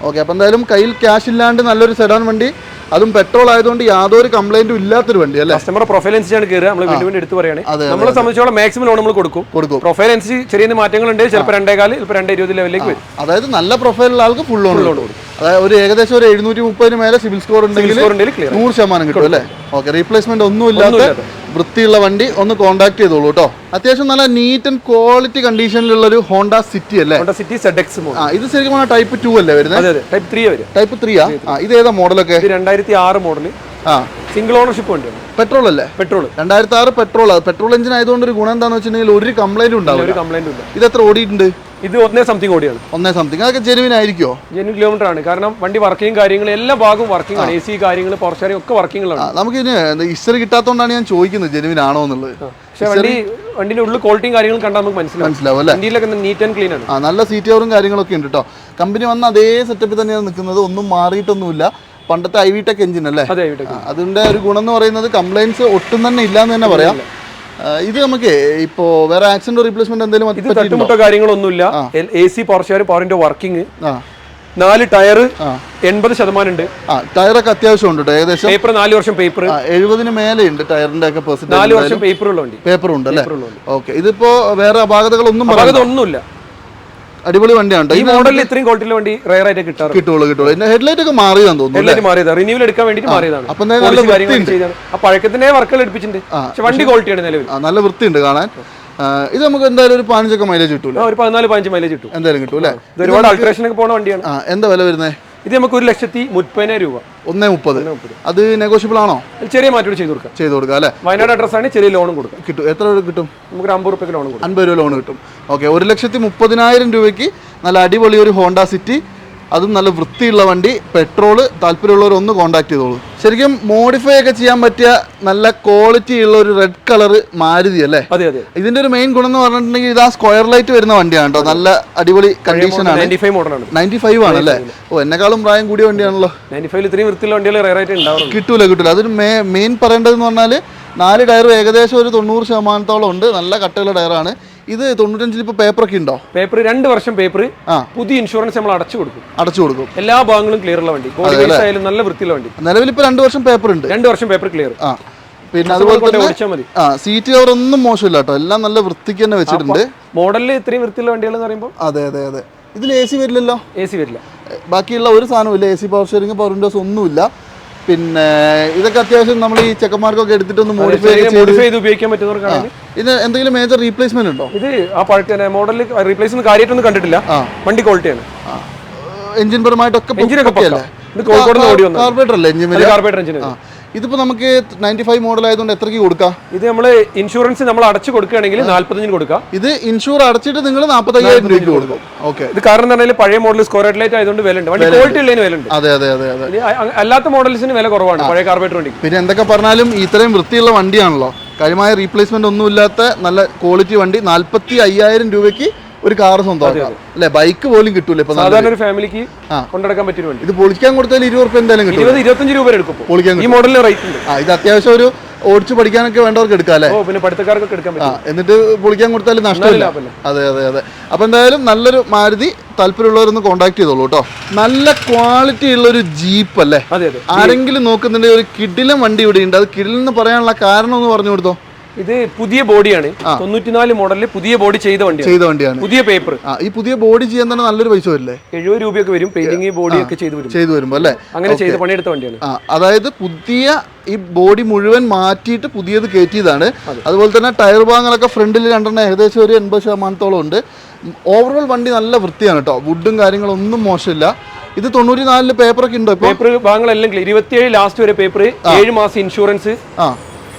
ഓക്കെ അപ്പം എന്തായാലും കയ്യിൽ ക്യാഷ് ഇല്ലാണ്ട് നല്ലൊരു സെഡാൻ വണ്ടി അതും പെട്രോൾ ആയതുകൊണ്ട് യാതൊരു കംപ്ലൈന്റും ഇല്ലാത്തൊരു വണ്ടി അല്ലേ? കസ്റ്റമർ പ്രൊഫൈൽ അനുസരിച്ചാണ് കയറുക നമ്മൾ വീണ്ടും വീണ്ടും എടുത്ത് പറയുകയാണ് നമ്മളെ സംബന്ധിച്ചോളം മാക്സിമം ലോൺ നമ്മൾ കൊടുക്കും. കൊടുക്കും. പ്രൊഫൈൽ അനുസരിച്ച് ചെറിയ മാറ്റങ്ങളുണ്ട്. ചിലപ്പോൾ രണ്ടേകാൽ ചിലപ്പോൾ രണ്ടേ ഇരുപത് ലെവലിലേക്ക് വരും. അതായത് നല്ല പ്രൊഫൈലുള്ള ആൾക്ക് ഫുൾ ലോൺ കൊടുക്കും. അതായത് ഒരു ഏകദേശം ഒരു എഴുന്നൂറ്റി മുപ്പതിന് മേലെ സിവിൽ സ്കോർ ഉണ്ടെങ്കിൽ നൂറ് ശതമാനം കിട്ടും അല്ലേ? ഓക്കെ റീപ്ലേസ്മെന്റ് ഒന്നും ഇല്ലാത്ത വൃത്തിയുള്ള വണ്ടി ഒന്ന് കോൺടാക്ട് ചെയ്തോളൂ കേട്ടോ. അത്യാവശ്യം നല്ല നീറ്റ് ആൻഡ് ക്വാളിറ്റി കണ്ടീഷനിലുള്ള ഒരു ഹോണ്ട സിറ്റി അല്ലേ ഹോണ്ട സിറ്റി സെഡ് എക്സ് ഇത് ശരിക്കും പറഞ്ഞാൽ ടൈപ്പ് ടു അല്ലേ വരുന്നത്? ടൈപ്പ് ത്രീ വരും ടൈപ്പ് ത്രീ ആ? ഇത് ഏതാ മോഡലൊക്കെ? രണ്ടായിരത്തി ആറ് മോഡൽ ആ. സിംഗിൾ ഓണർഷിപ്പ് ഉണ്ട് പെട്രോൾ അല്ലേ? പെട്രോൾ രണ്ടായിരത്തി ആറ് പെട്രോൾ പെട്രോൾ എഞ്ചിൻ ആയതുകൊണ്ട് ഒരു ഗുണം എന്താണെന്ന് വെച്ചിട്ടുണ്ടെങ്കിൽ ഒരു കംപ്ലൈന്റ് ഉണ്ടാവും ഒരു കംപ്ലൈന്റ് ഇത് എത്ര ഓടിയിട്ടുണ്ട്? ഇത് ഒന്നേ സംതിങ് ഓടിയാണ്. ഒന്നേ സംതിങ് അതൊക്കെ ജെനുവിൻ ആയിരിക്കുമോ ജെനുവിൻ കിലോമീറ്റർ ആണ്. കാരണം വണ്ടി വർക്കിംഗ് കാര്യങ്ങൾ എല്ലാ ഭാഗവും വർക്കിംഗ് ആണ്. എ സി കാര്യങ്ങൾ ഷെയറിംഗ് ഒക്കെ വർക്കിംഗിലാണ് നമുക്ക് ഇതിന് ഹിസ്റ്ററി കിട്ടാത്തതുകൊണ്ടാണ് ഞാൻ ചോദിക്കുന്നത് ജെനുവിൻ ആണോ എന്നുള്ളത്. പക്ഷേ വണ്ടി വണ്ടിന്റെ ഉള്ളിൽ ക്വാളിറ്റിയും കാര്യങ്ങളും കണ്ടാൽ നമുക്ക് മനസ്സിലാവും. മനസ്സിലാവും അല്ലേ? വണ്ടിയിലൊക്കെ നീറ്റ് ആൻഡ് ക്ലീൻ ആണ്. ആ നല്ല സീറ്റ് കവറും കാര്യങ്ങളൊക്കെ ഉണ്ട് കേട്ടോ കമ്പനി വന്ന അതേ സെറ്റപ്പിൽ തന്നെയാണ് നിൽക്കുന്നത്. ഒന്നും മാറിയിട്ടൊന്നുമില്ല. പണ്ടത്തെ ഐ വി ടെക് എഞ്ചിൻ അല്ലേ? അതിന്റെ ഒരു ഗുണം എന്ന് പറയുന്നത് കംപ്ലൈൻസ് ഒട്ടും തന്നെ ഇല്ല എന്ന് തന്നെ പറയാം. ഇത് നമുക്ക് ഇപ്പോ വേറെ ആക്സിഡന്റ് റീപ്ലേസ്മെന്റ് എന്തെങ്കിലും ഇത്? തട്ടുമുട്ടോ കാര്യങ്ങളൊന്നുമില്ല. എ സി പവർ ഷെയർ പവറിന്റെ വർക്കിംഗ് നാല് ടയർ. എൺപത് ശതമാനം ഉണ്ട് ടയറൊക്കെ അത്യാവശ്യം ഉണ്ട് ഏകദേശം? പേപ്പർ നാല് വർഷം പേപ്പർ എഴുപതിന് മേലെ ഉണ്ട് ടയറിന്റെ ഒക്കെ നാല് വർഷം പേപ്പർ ഉണ്ട് അല്ലേ? ഓക്കെ ഇതിപ്പോ വേറെ അപാകതകളൊന്നും അപാകത പറയാം അതൊന്നുമില്ല അടിപൊളി വണ്ടിയാണ് ഈ മോഡലിൽ ഇത്രയും ക്വാളിറ്റിയിലെ വണ്ടി റയർ ആയിട്ട് കിട്ടാറ് കിട്ടുള്ളൂ കിട്ടുള്ളൂ. പിന്നെ ഹെഡ്ലൈറ്റ് ഒക്കെ മാറിയതാന്ന് തോന്നുന്നു എല്ലാവരും മാറിയതാണ്. റിന്യൂവൽ എടുക്കാൻ വേണ്ടി മാറിയതാണ്. അപ്പോൾ നല്ല വൃത്തി ഉണ്ട് ആ പഴക്കത്തിന്റെ വർക്കുകൾ എടുപ്പിച്ചിട്ടുണ്ട്. പക്ഷെ വണ്ടി ക്വാളിറ്റിയാണ് നിലവിൽ. നല്ല വൃത്തിയുണ്ട് കാണാൻ. ഇത് നമുക്ക് എന്തായാലും ഒരു പതിനഞ്ചൊക്കെ മൈലേജ് കിട്ടൂല ഒരു പതിനാല് പതിനഞ്ച് മൈലേജ് കിട്ടും. എന്തായാലും കിട്ടും അല്ലേ ഒരുപാട് അൾട്രേഷൻ ഒക്കെ പോണ വണ്ടിയാണ്. ആ എന്താ വില വരുന്നത് ഇത് നമുക്ക് ഒരു ലക്ഷത്തി മുപ്പതിനായിരം രൂപ. ഒന്നേ മുപ്പത്. അത് നെഗോഷ്യബിൾ ആണോ? ചെറിയ മാറ്റം ചെയ്ത് കൊടുക്കാം. ചെയ്ത് കൊടുക്കാം അല്ലേ? വയനാട് അഡ്രസ് ആണ് ചെറിയ ലോണും കൊടുക്കാം. കിട്ടും. എത്ര രൂപ കിട്ടും? നമുക്ക് അമ്പത് റുപ്യക്ക് ലോൺ കൊടുക്കാം. അൻപത് രൂപ ലോൺ കിട്ടും. ഓക്കെ ഒരു ലക്ഷത്തി മുപ്പതിനായിരം രൂപയ്ക്ക് നല്ല അടിപൊളി ഒരു ഹോണ്ട സിറ്റി അതും നല്ല വൃത്തിയുള്ള വണ്ടി പെട്രോൾ താല്പര്യമുള്ളവർ ഒന്ന് കോൺടാക്ട് ചെയ്തോളൂ. ശരിക്കും മോഡിഫൈ ഒക്കെ ചെയ്യാൻ പറ്റിയ നല്ല ക്വാളിറ്റി ഉള്ള ഒരു റെഡ് കളർ മാരുതി അല്ലേ? അതെ അതെ. ഇതിന്റെ ഒരു മെയിൻ ഗുണം എന്ന് പറഞ്ഞിട്ടുണ്ടെങ്കിൽ ഇത് ആ സ്ക്വയർ ലൈറ്റ് വരുന്ന വണ്ടിയാണ് കേട്ടോ. നല്ല അടിപൊളി കണ്ടീഷൻ ആണ്. നയന്റി ഫൈവ് ആണ്. അല്ലേ? ഓ എന്നെക്കാളും പ്രായം കൂടിയ വണ്ടിയാണല്ലോ. ഇത്രയും വൃത്തിയുള്ള വണ്ടികൾ കിട്ടൂല കിട്ടൂല. അതൊരു മെയിൻ പറയേണ്ടതെന്ന് പറഞ്ഞാൽ നാല് ടയറും ഏകദേശം ഒരു തൊണ്ണൂറ് ശതമാനത്തോളം ഉണ്ട്. നല്ല കട്ടയുള്ള ടയറാണ്. ഇത് തൊണ്ണൂറ്റഞ്ചിൽ പേപ്പർ ഒക്കെ ഉണ്ടോ? പേപ്പർ രണ്ട് വർഷം പേപ്പർ. പുതിയ ഇൻഷുറൻസ് നമ്മൾ അടച്ചു കൊടുക്കും. അടച്ചു കൊടുക്കും. എല്ലാ ഭാഗങ്ങളും ക്ലിയർ ഉള്ള വണ്ടി. ആയാലും നല്ല വൃത്തിയുള്ള വണ്ടി. നിലവിൽ ഇപ്പോൾ രണ്ട് വർഷം പേപ്പർ ഉണ്ട്. രണ്ട് വർഷം പേപ്പർ ക്ലിയർ ആ. പിന്നെ അതുപോലെ തന്നെ ആ സീറ്റ് കവർ ഒന്നും മോശമില്ല കേട്ടോ. എല്ലാം നല്ല വൃത്തിക്ക് തന്നെ വെച്ചിട്ടുണ്ട്. മോഡലിൽ ഇത്രയും വൃത്തിയുള്ള വണ്ടികൾ എന്ന് പറയുമ്പോൾ അതെ അതെ അതെ. ഇതിൽ എ സി വരില്ലല്ലോ? എ സി വരില്ല. ബാക്കിയുള്ള ഒരു സാധനവും ഇല്ല. A C power sharing power windows ഒന്നുമില്ല. പിന്നെ ഇതൊക്കെ അത്യാവശ്യം നമ്മൾ ഈ ചെക്കന്മാർക്കൊക്കെ എടുത്തിട്ടൊന്ന് മോഡിഫൈ മോഡിഫൈ ചെയ്ത് ഉപയോഗിക്കാൻ പറ്റുന്നവർക്കാണ് ഇത് എന്തെങ്കിലും മേജർ റീപ്ലേസ്മെന്റ് ഉണ്ടോ? ഇത് ആ പഴക്ക മോഡലിൽ റീപ്ലേസ്മെന്റ് കാര്യമായിട്ടൊന്നും കണ്ടിട്ടില്ല. വണ്ടി ക്വാളിറ്റിയാണ് എഞ്ചിൻ പരമായിട്ടൊക്കെ എഞ്ചിനൊക്കെ. ഇത് കോഴിക്കോട് ഓടി കാർബറേറ്റർ അല്ലേ എഞ്ചിൻ അത് കാർബേറ്റർ എഞ്ചിൻ ഇതിപ്പോ നമുക്ക് നയന്റി ഫൈവ് മോഡൽ ആയതുകൊണ്ട് എത്രക്ക് കൊടുക്കാം? ഇത് നമ്മൾ ഇൻഷുറൻസ് നമ്മൾ അടച്ചു കൊടുക്കുകയാണെങ്കിൽ നാല്പത്തഞ്ചിന് കൊടുക്കാം. ഇത് ഇൻഷൂർ അടച്ചിട്ട് നിങ്ങൾ നാൽപ്പത്തയ്യായിരം രൂപയ്ക്ക് കൊടുക്കും. ഓക്കെ. ഇത് കാരണം എന്ന് പറഞ്ഞാൽ പഴയ മോഡൽ സ്കോർ ലൈറ്റ് ആയതുകൊണ്ട് വില ഉണ്ട് വണ്ടി ക്വാളിറ്റി ഉള്ളതിന് വില ഉണ്ട് അതെ അതെ അതെ. അതെ അല്ലാത്ത മോഡൽസിന് വില കുറവാണ് പഴയ കാർബേറ്റർ വണ്ടി പിന്നെ എന്തൊക്കെ പറഞ്ഞാലും ഇത്രയും വൃത്തിയുള്ള വണ്ടിയാണല്ലോ. കാര്യമായ റീപ്ലേസ്മെന്റ് ഒന്നുമില്ലാത്ത നല്ല ക്വാളിറ്റി വണ്ടി. നാല്പത്തി അയ്യായിരം രൂപയ്ക്ക് ഒരു കാർ സ്വന്തമാക്കാം. അല്ലെ? ബൈക്ക് പോലും കിട്ടൂല ഇപ്പൊ സാധാരണ ഒരു ഫാമിലിക്ക്. കൊണ്ടെടുക്കാൻ പറ്റിയ ഇത് പൊളിക്കാൻ കൊടുത്താൽ ഇരുപത് റുപ്യ എന്തായാലും കിട്ടും. ഇരുപത് ഇരുപത്തഞ്ച് രൂപ എടുക്കും പൊളിക്കാൻ ഈ മോഡലിന് റേറ്റ് ഉണ്ട്. ആ ഇത് അത്യാവശ്യം ഒരു ഓടിച്ച് പഠിക്കാനൊക്കെ വേണ്ടവർക്ക് എടുക്കാം അല്ലേ? പിന്നെ പഠിത്തക്കാർക്കൊക്കെ എടുക്കാൻ എന്നിട്ട് പൊളിക്കാൻ കൊടുത്താൽ നഷ്ടമില്ല. അതെ അതെ അതെ. അപ്പൊ എന്തായാലും നല്ലൊരു മാരുതി താല്പര്യമുള്ളവരൊന്ന് കോൺടാക്ട് ചെയ്തോളൂ കേട്ടോ. നല്ല ക്വാളിറ്റി ഉള്ള ഒരു ജീപ്പ് അല്ലേ ആരെങ്കിലും നോക്കുന്നുണ്ടെങ്കിൽ ഒരു കിടിലം വണ്ടി ഇവിടെ ഉണ്ട്. അത് കിടിലെന്ന് പറയാനുള്ള കാരണം ഒന്ന് പറഞ്ഞു കൊടുത്തോ? ഇത് പുതിയ ബോഡിയാണ്. തൊണ്ണൂറ്റിനാല് മോഡലിൽ പുതിയ ബോഡി ചെയ്ത വണ്ടിയാണ്. ചെയ്ത വണ്ടിയാണ്. പുതിയ പേപ്പർ ഈ പുതിയ ബോഡി ചെയ്യാൻ തന്നെ നല്ലൊരു പൈസ വരില്ലേ? എഴുപത് രൂപയൊക്കെ വരും പെയിന്റിങ് ബോഡി ഒക്കെ ചെയ്തു വരും ചെയ്തു വരുമ്പോ അല്ലേ? അങ്ങനെ ചെയ്ത് പണിയെടുത്ത വണ്ടിയാണ്. അതായത് പുതിയ ഈ ബോഡി മുഴുവൻ മാറ്റിയിട്ട് പുതിയത് കയറ്റിയതാണ്. അതുപോലെ തന്നെ ടയർ ഭാഗങ്ങളൊക്കെ ഫ്രണ്ടിൽ രണ്ടെണ്ണം ഏകദേശം ഒരു എൺപത് ശതമാനത്തോളം ഉണ്ട്. ഓവറോൾ വണ്ടി നല്ല വൃത്തിയാണ് കേട്ടോ വുഡും കാര്യങ്ങളൊന്നും മോശമില്ല. ഇത് തൊണ്ണൂറ്റി നാലിൽ പേപ്പറൊക്കെ ഉണ്ടോ പേപ്പർ ഭാഗങ്ങളെല്ലാം ഇരുപത്തിയേഴ് ലാസ്റ്റ് വരെ പേപ്പർ ഏഴ് മാസം ഇൻഷുറൻസ് ആ.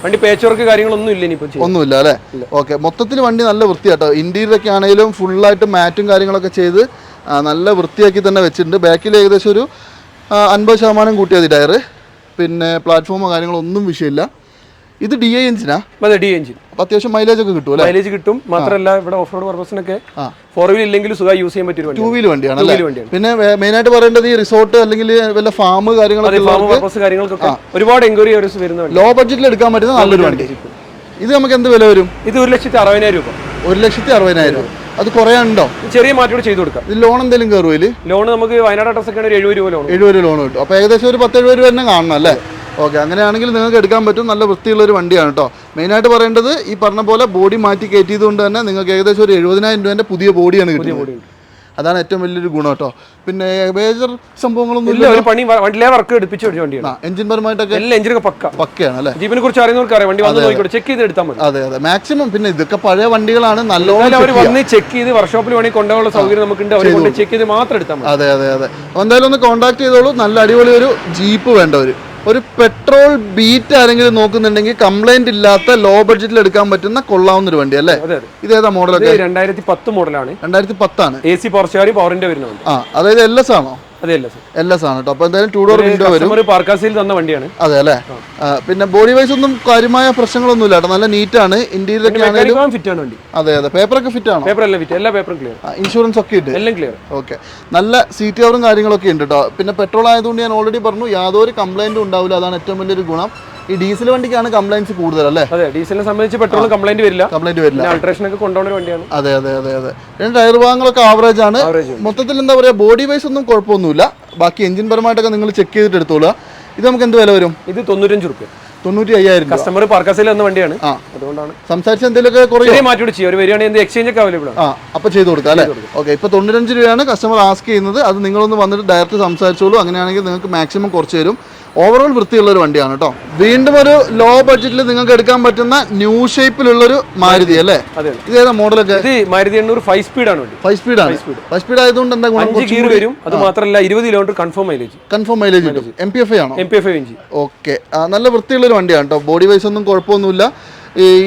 വണ്ടി പേച്ച് വർക്ക് കാര്യങ്ങളൊന്നും ഇല്ല ഒന്നുമില്ല അല്ലേ? ഓക്കെ മൊത്തത്തിൽ വണ്ടി നല്ല വൃത്തിയാട്ടോ. ഇന്റീരിയർ ഒക്കെ ആണെങ്കിലും ഫുള്ളായിട്ട് മാറ്റും കാര്യങ്ങളൊക്കെ ചെയ്ത് നല്ല വൃത്തിയാക്കി തന്നെ വെച്ചിട്ടുണ്ട്. ബാക്കിൽ ഏകദേശം ഒരു അൻപത് ശതമാനം കൂട്ടിയത് ടയർ പിന്നെ പ്ലാറ്റ്ഫോമോ കാര്യങ്ങളോ ഒന്നും വിഷയമില്ല. ഇത് ഡി ഐ എഞ്ചിനാ അതെ ഡി എഞ്ചിൻ അത്യാവശ്യം മൈലേജ് ഒക്കെ കിട്ടും മൈലേജ് കിട്ടും. മാത്രമല്ല ഇവിടെ ഓഫ് റോഡ് പർപ്പസിനൊക്കെ. ഫോർ വീൽ ഇല്ലെങ്കിലും സുഖമായി യൂസ് ചെയ്യാൻ പറ്റിയ ടൂ വീൽ വണ്ടിയാണ് പിന്നെ പിന്നെ മെയിനായിട്ട് പറയേണ്ടത് ഈ റിസോർട്ട് അല്ലെങ്കിൽ വല്ല ഫാം കാര്യങ്ങളൊക്കെ കാര്യങ്ങൾക്കൊക്കെ ഒരുപാട് എൻക്വയറി വരുന്ന ലോ ബഡ്ജറ്റിൽ എടുക്കാൻ പറ്റുന്ന നല്ലൊരു വണ്ടി. ഇത് നമുക്ക് എന്ത് വില വരും? ഇത് ഒരു ലക്ഷത്തി അറുപതിനായിരം രൂപ. ഒരു ലക്ഷത്തി അറുപതിനായിരം രൂപ. അത് കുറേ ഉണ്ടോ? ചെറിയ മാറ്റം ചെയ്ത് കൊടുക്കാം. ഇത് ലോൺ എന്തെങ്കിലും കയറുമോ ലോൺ നമുക്ക് വയനാട് അഡ്രസ് ഒക്കെ ഒരു എഴുപത് രൂപ ലോൺ എഴുപത് രൂപ ലോൺ കിട്ടും. അപ്പോൾ ഏകദേശം ഒരു പത്ത് എഴുപത് രൂപ തന്നെ കാണണം അല്ലേ? ഓക്കെ അങ്ങനെയാണെങ്കിൽ നിങ്ങൾക്ക് എടുക്കാൻ പറ്റും. നല്ല വൃത്തിയുള്ള ഒരു വണ്ടിയാണ് കേട്ടോ മെയിനായിട്ട് പറയേണ്ടത് ഈ പറഞ്ഞ പോലെ ബോഡി മാറ്റി കയറ്റിയത് കൊണ്ട് തന്നെ നിങ്ങൾക്ക് ഏകദേശം ഒരു എഴുപതിനായിരം രൂപേന്റെ പുതിയ ബോഡിയാണ് കിട്ടുന്നത്. അതാണ് ഏറ്റവും വലിയൊരു ഗുണം കേട്ടോ പിന്നെ മേജർ സംഭവങ്ങളൊന്നും ഇല്ല ഒരു പണി വണ്ടിയിലെ വർക്ക് എടുപ്പിച്ച ഒരു വണ്ടിയാണ് എഞ്ചിൻ പരമായിട്ടൊക്കെ എല്ലാ എഞ്ചിനൊക്കെ പക്ക. പക്കയാണ് അല്ലേ? ജീപ്പിനെ കുറിച്ച് അറിയുന്നവർക്ക് അറിയാം. വണ്ടി വന്ന് നോക്കിക്കോട്ടെ ചെക്ക് ചെയ്ത് എടുത്താൽ മതി. അതെ അതെ. മാക്സിമം പിന്നെ ഇതൊക്കെ പഴയ വണ്ടികളാണ് നല്ലോണം അവർ വന്ന് ചെക്ക് ചെയ്ത് വർക്ക്ഷോപ്പിൽ വേണമെങ്കിൽ കൊണ്ടുപോകാനുള്ള സൗകര്യം നമുക്കുണ്ട്. അവർ കൊണ്ട് ചെക്ക് ചെയ്ത് മാത്രം എടുത്താൽ മതി. അതെ അതെ അതെ. എന്തായാലും ഒന്ന് കോൺടാക്ട് ചെയ്തോളൂ. നല്ല അടിപൊളി ഒരു ജീപ്പ് വേണ്ടവർ ഒരു പെട്രോൾ ബീറ്റ് ആരെങ്കിലും നോക്കുന്നുണ്ടെങ്കിൽ കംപ്ലൈന്റ് ഇല്ലാത്ത ലോ ബഡ്ജറ്റിൽ എടുക്കാൻ പറ്റുന്ന കൊള്ളാവുന്ന ഒരു വണ്ടി അല്ലേ? ഇത് ഏതാ മോഡലൊക്കെ രണ്ടായിരത്തി പത്ത് മോഡലാണ് രണ്ടായിരത്തി പത്താണ്. എ സി പവർച്ചാരി പവറിന്റെ വരുന്ന ആ അതായത് എൽ എസ് ആണോ? ആണ് കേട്ടോ അപ്പോൾ എന്തായാലും ടൂ ഡോർ വിൻഡോ വരും. കസ്റ്റമർ പാർക്കാസിൽ തന്ന വണ്ടിയാണ്. അതെ അല്ലേ? പിന്നെ ബോഡി വൈസ് ഒന്നും കാര്യമായ പ്രശ്നങ്ങളൊന്നും ഇല്ല കേട്ടോ. നല്ല നീറ്റാണ് ഇന്റീരിയർ ഒക്കെ ആണെങ്കിലും ഫിറ്റ് ആണ് വണ്ടി. അതെ അതെ. പേപ്പറൊക്കെ ഫിറ്റ് ആണോ? പേപ്പർ എല്ലാം ഫിറ്റ് എല്ലാ പേപ്പറും ക്ലിയർ ഇൻഷുറൻസ് ഒക്കെ ഉണ്ട് എല്ലാം ക്ലിയർ ഓക്കെ നല്ല സീറ്റ് കവറും കാര്യങ്ങളൊക്കെ ഉണ്ട് കേട്ടോ. പിന്നെ പെട്രോൾ ആയതുകൊണ്ട് ഞാൻ ഓൾറെഡി പറഞ്ഞു യാതൊരു കംപ്ലൈന്റും ഉണ്ടാവില്ല. അതാണ് ഏറ്റവും വലിയൊരു ഗുണം. ഈ ഡീസൽ വണ്ടിക്കാണ് കംപ്ലൈൻസ് കൂടുതൽ അല്ലേ? അതെ ഡീസലിനെ സംബന്ധിച്ച് പെട്രോൾ കംപ്ലൈന്റ് വരില്ല. കംപ്ലൈന്റ് വരില്ല. അൾട്രേഷനൊക്കെ ഒക്കെ കൊണ്ടുപോകുന്ന വണ്ടിയാണ്. അതെ അതെ അതെ അതെ. രണ്ട് ടയർ ഭാഗങ്ങളൊക്കെ ആവറേജ് ആണ്. മൊത്തത്തിൽ എന്താ പറയുക ബോഡി വൈസ് ഒന്നും കുഴപ്പമൊന്നുമില്ല. ബാക്കി എഞ്ചിൻ പരമായിട്ടൊക്കെ നിങ്ങൾ ചെക്ക് ചെയ്തിട്ട് എടുത്തോളൂ ഇത് നമുക്ക് എന്ത് വില വരും? ഇത് തൊണ്ണൂറ്റഞ്ച് റുപ്യ തൊണ്ണൂറ്റി അയ്യായിരം കസ്റ്റമർ പാർക്കാസിൽ വണ്ടിയാണ്. അതുകൊണ്ടാണ്. സംസാരിച്ച് എന്തെങ്കിലുമൊക്കെ മാറ്റി ചെയ്യാം ഒരു വരികയാണെങ്കിൽ എക്സ്ചേഞ്ച് ഒക്കെ അവൈലബിൾ ആണ്. ആ അപ്പോൾ ചെയ്ത് കൊടുക്കാം അല്ലേ? ഓക്കെ ഇപ്പോൾ തൊണ്ണൂറ്റഞ്ച് രൂപയാണ് കസ്റ്റമർ ആസ്ക് ചെയ്യുന്നത്. അത് നിങ്ങളൊന്ന് വന്നിട്ട് ഡയറക്റ്റ് സംസാരിച്ചോളൂ. അങ്ങനെയാണെങ്കിൽ നിങ്ങൾക്ക് മാക്സിമം കുറച്ച് തരും. ഓവറോൾ വൃത്തിയുള്ള ഒരു വണ്ടിയാണ് കേട്ടോ. വീണ്ടും ഒരു ലോ ബഡ്ജറ്റിൽ നിങ്ങൾക്ക് എടുക്കാൻ പറ്റുന്ന ന്യൂ ഷേപ്പിലുള്ള ഒരു മാരുതി അല്ലേ? ഇത് ഏതാ മോഡലൊക്കെ മാരുതി എണ്ണൂറ് ഫൈവ് സ്പീഡ് ആണ് ഫൈവ് സ്പീഡ് ആണ്. ഫൈവ് സ്പീഡ് ആയതുകൊണ്ട് എന്താ ഗുണം? ഗിയർ വരും. അത് മാത്രമല്ല ഇരുപത് kilometre confirm mileage confirm mileage കിട്ടും. എം പി എഫ് ആണോ? എം പി എഫ് ഓക്കെ നല്ല വൃത്തിയുള്ള ഒരു വണ്ടിയാണ് കേട്ടോ. ബോഡി വൈസ് ഒന്നും കുഴപ്പമൊന്നുമില്ല.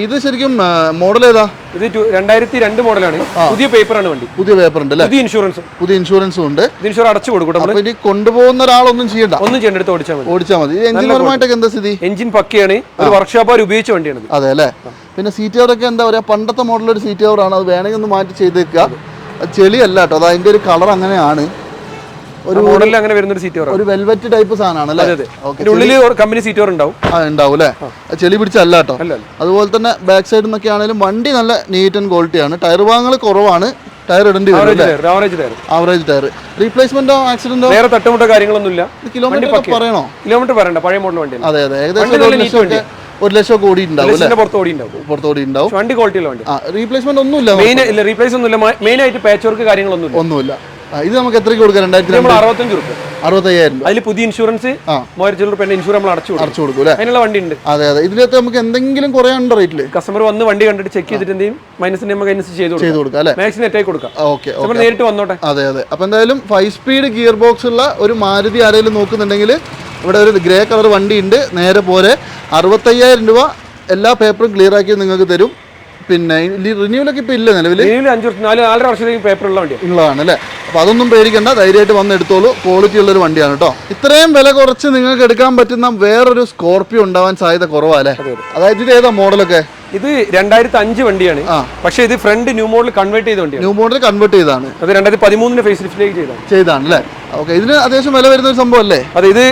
ഇത് ശരിക്കും മോഡൽ ഏതാ? ഇത് രണ്ടായിരത്തി രണ്ട് മോഡലാണ് പുതിയ പേപ്പറാണ് വണ്ടി. പുതിയ പേപ്പർ ഉണ്ട് പുതിയ ഇൻഷുറൻസ് പുതിയ ഇൻഷുറൻസും ഉണ്ട്. ഇൻഷുറൻസ് അടച്ചു കൊടുക്കും ഇനി കൊണ്ടുപോകുന്ന ഒരാളൊന്നും ചെയ്യണ്ട. ഒന്നും ചെയ്യേണ്ടടുത്ത് ഓടിച്ചാൽ മതി. ഓടിച്ചാൽ മതി. എഞ്ചിൻ പരമായിട്ടൊക്കെ എന്താ സ്ഥിതി? എഞ്ചിൻ പക്കയാണ്. ഒരു വർക്ക്ഷോപ്പ് അവർ ഉപയോഗിച്ച വണ്ടിയാണ് അതെ അല്ലേ? പിന്നെ സീറ്റ് കവറൊക്കെ എന്താ പറയുക പണ്ടത്തെ മോഡലൊരു സീറ്റ് കവറാണ് അത് വേണമെങ്കിൽ ഒന്ന് മാറ്റി ചെയ്തേക്കുക. ചെളിയല്ല കേട്ടോ. അത് അതിന്റെ ഒരു കളർ അങ്ങനെയാണ്. ഒരു മോഡലിൽ അങ്ങനെ വരുന്ന ഒരു സീറ്റ് കവർ ഒരു വെൽവെറ്റ് ടൈപ്പ് സാധനമാണ് അല്ലേ? ഓക്കെ ഉള്ളിൽ കമ്പനി സീറ്റ് കവർ ഉണ്ടാവും. ആ ഉണ്ടാവും അല്ലേ? ചെളി പിടിച്ചല്ല കേട്ടോ. അതുപോലെ തന്നെ ബാക്ക് സൈഡിൽ നിന്നൊക്കെ ആണെങ്കിലും വണ്ടി നല്ല നീറ്റ് ആൻഡ് ക്വാളിറ്റിയാണ് ടയർ ഭാഗങ്ങൾ കുറവാണ്. ടയർ ഇടേണ്ടി വരും ആവറേജ് ടയർ ആവറേജ് ടയർ റീപ്ലേസ്മെന്റോ ആക്സിഡന്റോ വേറെ തട്ടുമുട്ടോ കാര്യങ്ങളൊന്നുമില്ല. കിലോമീറ്റർ പറയണോ? കിലോമീറ്റർ പറയണ്ട പഴയ മോഡൽ വണ്ടി അതെ അതെ. ഏകദേശം ഒരു ലക്ഷം കോടി ഉണ്ടാവും വണ്ടി ക്വാളിറ്റിയുള്ള വണ്ടി. റീപ്ലേസ്മെന്റ് ഒന്നുമില്ല മെയിൻ ഇല്ല റീപ്ലേസ് ഒന്നുമില്ല. മെയിൻ ആയിട്ട് പാച്ച് വർക്ക് കാര്യങ്ങളൊന്നും ഒന്നുമില്ല. ഇത് നമുക്ക് എത്രയ്ക്ക് കൊടുക്കാം? രണ്ടായിരത്തി നമ്മൾ അറുപത്തഞ്ച് റുപ്യ അറുപത്തയ്യായിരം രൂപ. അതിൽ പുതിയ ഇൻഷുറൻസ്. മൂവായിരത്തി ഇൻഷുർ നമ്മൾ അടച്ചു കൊടുക്കും അതിനുള്ള വണ്ടി ഉണ്ട് അതെ അതെ. ഇതിനകത്ത് നമുക്ക് എന്തെങ്കിലും റേറ്റിൽ കസ്റ്റമർ വന്ന് വണ്ടി കണ്ടിട്ട് ചെക്ക് ചെയ്തിട്ട് എന്തെങ്കിലും നമുക്ക് അതിനനുസരിച്ച് ചെയ്ത് കൊടുക്കാം. ചെയ്ത് കൊടുക്കാം അല്ലേ? മാക്സിമം നെറ്റായി കൊടുക്കാം. ഓക്കെ നമ്മൾ നേരിട്ട് വന്നോട്ടെ. അതെ അതെ. അപ്പോൾ എന്തായാലും ഫൈവ് സ്പീഡ് ഗിയർ ബോക്സ് ഉള്ള ഒരു മാരുതി ആരെങ്കിലും നോക്കുന്നുണ്ടെങ്കിൽ ഇവിടെ ഒരു ഗ്രേ കളർ വണ്ടി ഉണ്ട്. നേരെ പോലെ അറുപത്തയ്യായിരം രൂപ എല്ലാ പേപ്പറും ക്ലിയർ ആക്കി നിങ്ങൾക്ക് തരും. പിന്നെ റിന്യൂവലൊക്കെ ഇപ്പൊ ഇല്ല നിലവിൽ അഞ്ച് വർഷം നാല് നാലര വർഷത്തേക്ക് പേപ്പർ ഉള്ള വണ്ടി ഉള്ളതാണ് അല്ലേ? അപ്പൊ അതൊന്നും പേടിക്കണ്ട ധൈര്യമായിട്ട് വന്ന് എടുത്തോളൂ. ക്വാളിറ്റി ഉള്ളൊരു വണ്ടിയാണ് കേട്ടോ ഇത്രയും വില കുറച്ച് നിങ്ങൾക്ക് എടുക്കാൻ പറ്റുന്ന വേറൊരു സ്കോർപ്പിയോ ഉണ്ടാവാൻ സാധ്യത കുറവല്ലേ അതായത് ഇത് ഏതാ മോഡലൊക്കെ? ഇത് രണ്ടായിരത്തി അഞ്ച് വണ്ടിയാണ്. പക്ഷേ ഇത് ഫ്രണ്ട് ന്യൂ മോഡൽ കൺവേർട്ട് ചെയ്ത വണ്ടിയാണ്. ന്യൂ മോഡൽ കൺവേർട്ട് ചെയ്താണ് അത് രണ്ടായിരത്തി പതിമൂന്നിന് ഫേസ് ലിഫ്റ്റിലേക്ക് ചെയ്താണ് ചെയ്താണ് അല്ലേ? ഓക്കെ ഇതിന് അത്യാവശ്യം വില വരുന്ന ഒരു സംഭവം അല്ലേ? അതെ ഇത്